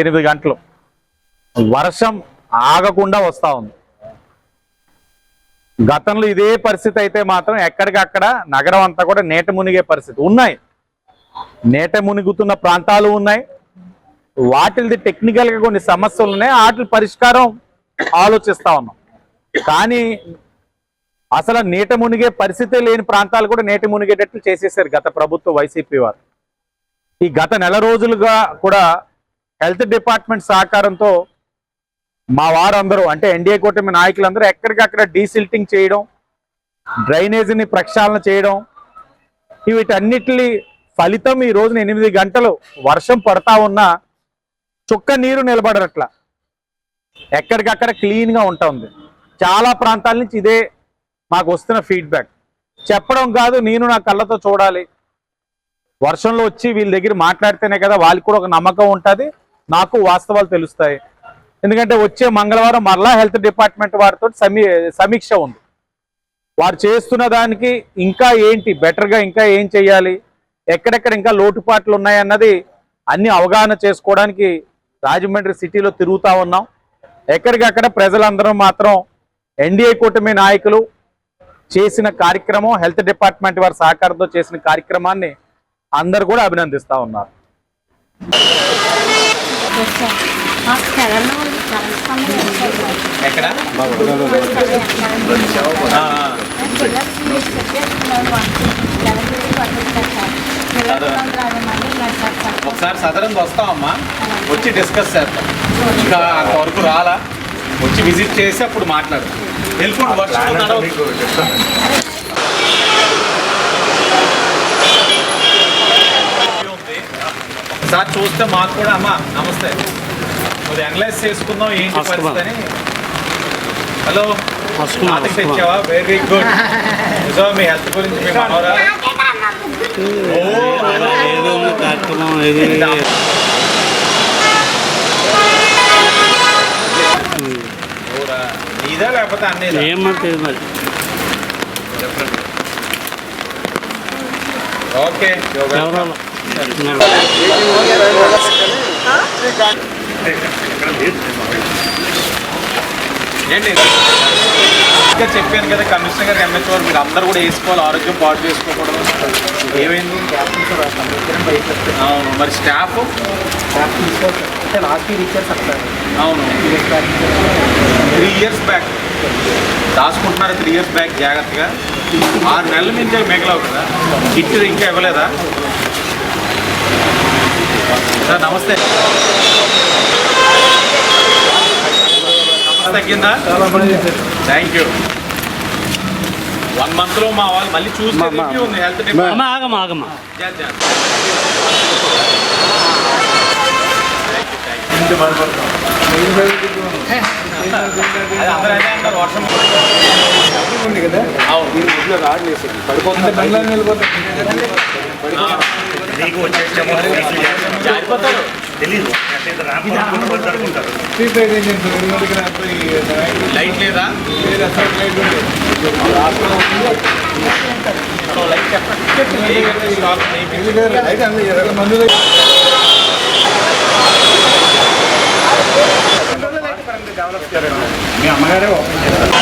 ఎనిమిది గంటలు. వర్షం ఆగకుండా వస్తా ఉంది. గతంలో ఇదే పరిస్థితి అయితే మాత్రం ఎక్కడికక్కడ నగరం అంతా కూడా నేట మునిగే పరిస్థితి ఉన్నాయి. నేట మునిగుతున్న ప్రాంతాలు ఉన్నాయి. వాటిది టెక్నికల్గా కొన్ని సమస్యలు ఉన్నాయి. వాటి పరిష్కారం ఆలోచిస్తా ఉన్నాం. కానీ అసలు నీట మునిగే పరిస్థితి లేని ప్రాంతాలు కూడా నేట మునిగేటట్లు చేసేసారు గత ప్రభుత్వ వైసీపీ వారు. ఈ గత నెల రోజులుగా కూడా హెల్త్ డిపార్ట్మెంట్ సహకారంతో మా వారందరూ అంటే ఎన్డీఏ కూటమి నాయకులందరూ ఎక్కడికక్కడ డీసిల్టింగ్ చేయడం డ్రైనేజీని ప్రక్షాళన చేయడం వీటన్నిటి ఫలితం ఈ రోజున ఎనిమిది గంటలు వర్షం పడతా ఉన్నా చుక్క నీరు నిలబడరట్లా ఎక్కడికక్కడ క్లీన్గా ఉంటుంది చాలా ప్రాంతాల నుంచి ఇదే మాకు వస్తున్న ఫీడ్బ్యాక్ చెప్పడం కాదు నేను నా కళ్ళతో చూడాలి. వర్షంలో వచ్చి వీళ్ళ దగ్గర మాట్లాడితేనే కదా వాళ్ళకి కూడా ఒక నమ్మకం ఉంటుంది. నాకు వాస్తవాలు తెలుస్తాయి. ఎందుకంటే వచ్చే మంగళవారం మరలా హెల్త్ డిపార్ట్మెంట్ వారితో సమీ సమీక్ష ఉంది. వారు చేస్తున్న దానికి ఇంకా ఏంటి? బెటర్గా ఇంకా ఏం చేయాలి? ఎక్కడెక్కడ ఇంకా లోటుపాట్లు ఉన్నాయన్నది అన్ని అవగాహన చేసుకోవడానికి రాజమండ్రి సిటీలో తిరుగుతూ ఉన్నాం. ఎక్కడికక్కడ ప్రజలందరం మాత్రం ఎన్డీఏ కూటమి నాయకులు చేసిన కార్యక్రమం హెల్త్ డిపార్ట్మెంట్ వారి సహకారంతో చేసిన కార్యక్రమాన్ని అందరు కూడా అభినందిస్తా ఉన్నారు. ఒకసారి సదరంగా వస్తామమ్మా వచ్చి డిస్కస్ చేస్తాం ఇంకా అంతవరకు రాలా. వచ్చి విజిట్ చేసి అప్పుడు మాట్లాడు వెళ్ళిపోండి వర్షం. ఒకసారి చూస్తే మాకు కూడా అమ్మా నమస్తే. కొద్ది అనలైజ్ చేసుకుందాం ఏంటి పరిస్థితి అని. హలో? తెచ్చావా? వెరీ గుడ్ సో మీ హెల్త్ గురించి మీ మనవరా? లేకపోతే అన్నీదా ఏమంటే మరి? ఓకే ఏంటి? ఇంకా చెప్పాను కదా కమిషనర్ గారు ఎంహెచ్ వారు మీరు అందరూ కూడా వేసుకోవాలి ఆరోగ్యం పాటు చేసుకోకూడదు. ఏమైంది? అవును మరి స్టాఫ్ అవును. త్రీ ఇయర్స్ బ్యాక్ దాచుకుంటున్నారు త్రీ ఇయర్స్ బ్యాక్ జాగ్రత్తగా. ఆరు నెలల నుంచి మిగలవు కదా. కిట్ ఇంకా ఇవ్వలేదా? సార్ నమస్తే. నమస్తే తగ్గిందా? థ్యాంక్ యూ వన్ మంత్లో మా వాళ్ళు మళ్ళీ చూస్తే review ఉంది హెల్త్ అమ్మ డిపార్ట్మెంట్ ఆగమ్మా ఆగమ్మా అది అందరూ అదే అంటారు వర్షం అవును జారిపోతారు లైట్ లేదా లైట్ చెప్పండి స్టాప్ మీ అమ్మగారే ఓపెన్ చేస్తారు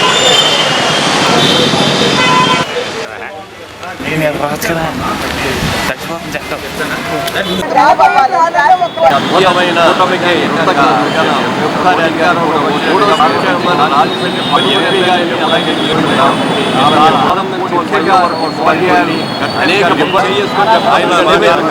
నేను రావచ్చు కదా చచ్చిపోతుంది చెప్తాను అద్భుతమైన కూటమికి ఎంతగా ఒక్కసారి అధికారం మూడో సంక్షేమ నాలుగు ఎంపీగా అలాగే ఆనందించి వచ్చేగా పర్యాలు అనేక చేసుకుని ఆయన అధికారం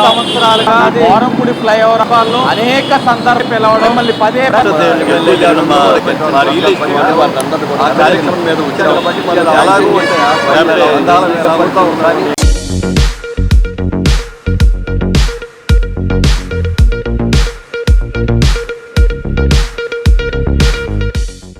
సంవత్సరాలుగా వారంపుడి ఫ్లైఓవర్లో అనేక సందర్భాలు పిలవడం మళ్ళీ పదే కార్యక్రమం మీద